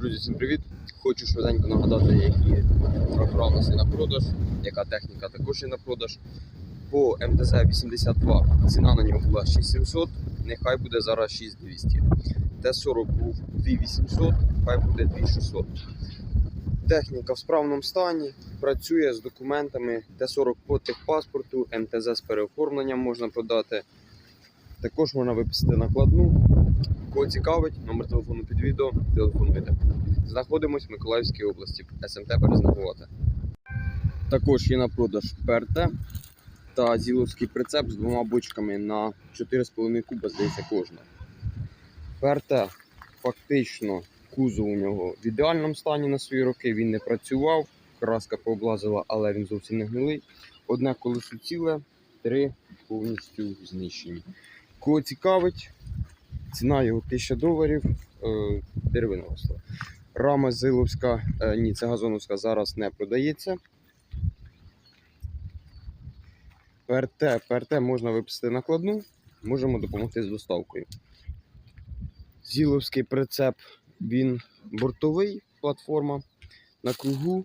Друзі, всім привіт! Хочу швиденько нагадати, які трактора у нас є на продаж, яка техніка також є на продаж. По МТЗ 82 ціна на нього була 6700, нехай буде зараз 6200. Т-40 був 2800, хай буде 2600. Техніка в справному стані, працює з документами Т-40 по техпаспорту, МТЗ з переоформленням можна продати. Також можна виписати накладну. Кого цікавить, номер телефону під відео, телефонуйте. Знаходимось в Миколаївській області, СМТ Березнегувати. Також є на продаж ПРТ та зіловський прицеп з двома бочками на 4,5 куба, здається, кожна. ПРТ фактично кузов у нього в ідеальному стані на свої роки. Він не працював, краска пооблазила, але він зовсім не гнилий. Одне колесо ціле, три повністю знищені. Кого цікавить, ціна його 1000 доларів, е, деревина росла. Рама Зиловська, е, ні, це газоновська зараз не продається. ПРТ, ПРТ можна виписати накладну, можемо допомогти з доставкою. Зіловський прицеп, він бортовий платформа на кругу.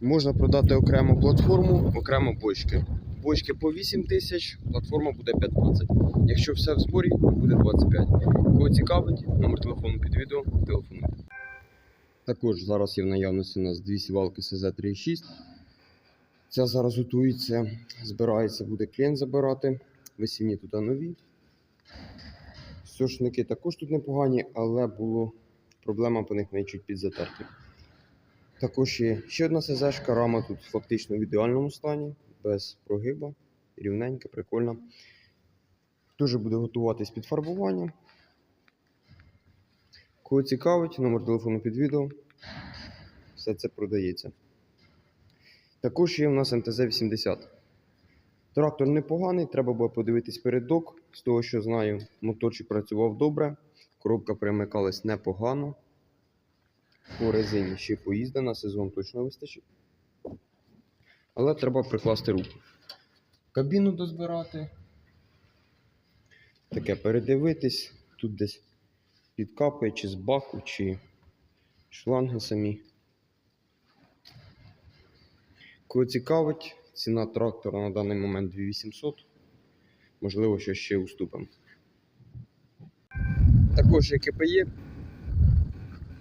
Можна продати окремо платформу, окремо бочки. Бочки по 8 тисяч, платформа буде 15. Якщо все в зборі, буде 25. Кого цікавить, номер телефону під відео, телефонуйте. Також зараз є в наявності у нас дві сівалки СЗ-36. Ця зараз готується, збирається, буде клієнт забирати. Висівні тут нові. Сошники також тут непогані, але було проблема по них вони чуть підзатерті. Також є ще одна СЗшка, рама тут фактично в ідеальному стані, без прогиба, рівненька, прикольна. Дуже буде готуватись під фарбування. Кого цікавить, номер телефону під відео. Все це продається. Також є у нас МТЗ-80. Трактор непоганий, треба було подивитись передок. З того, що знаю, моторчик працював добре, коробка примикалась непогано. По резині ще поїзда на сезон точно вистачить. Але треба прикласти руку. Кабіну дозбирати. Таке передивитись. Тут десь підкапає, чи з баку, чи шланги самі. Кого цікавить, ціна трактора на даний момент 2800. Можливо, що ще уступимо. Також є КПЄ.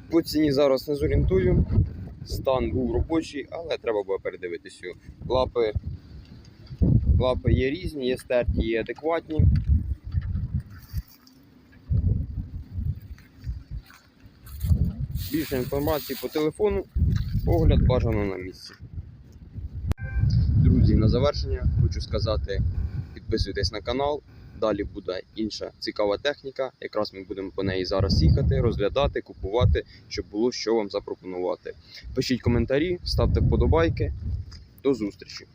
По ціні зараз не зорієнтую. Стан був робочий, але треба було передивитись його. Лапи, лапи є різні, є стерті, є адекватні. Більше інформації по телефону, огляд бажано на місці. Друзі, на завершення хочу сказати: підписуйтесь на канал. Далі буде інша цікава техніка. Якраз ми будемо по неї зараз їхати, розглядати, купувати, щоб було що вам запропонувати. Пишіть коментарі, ставте вподобайки. До зустрічі!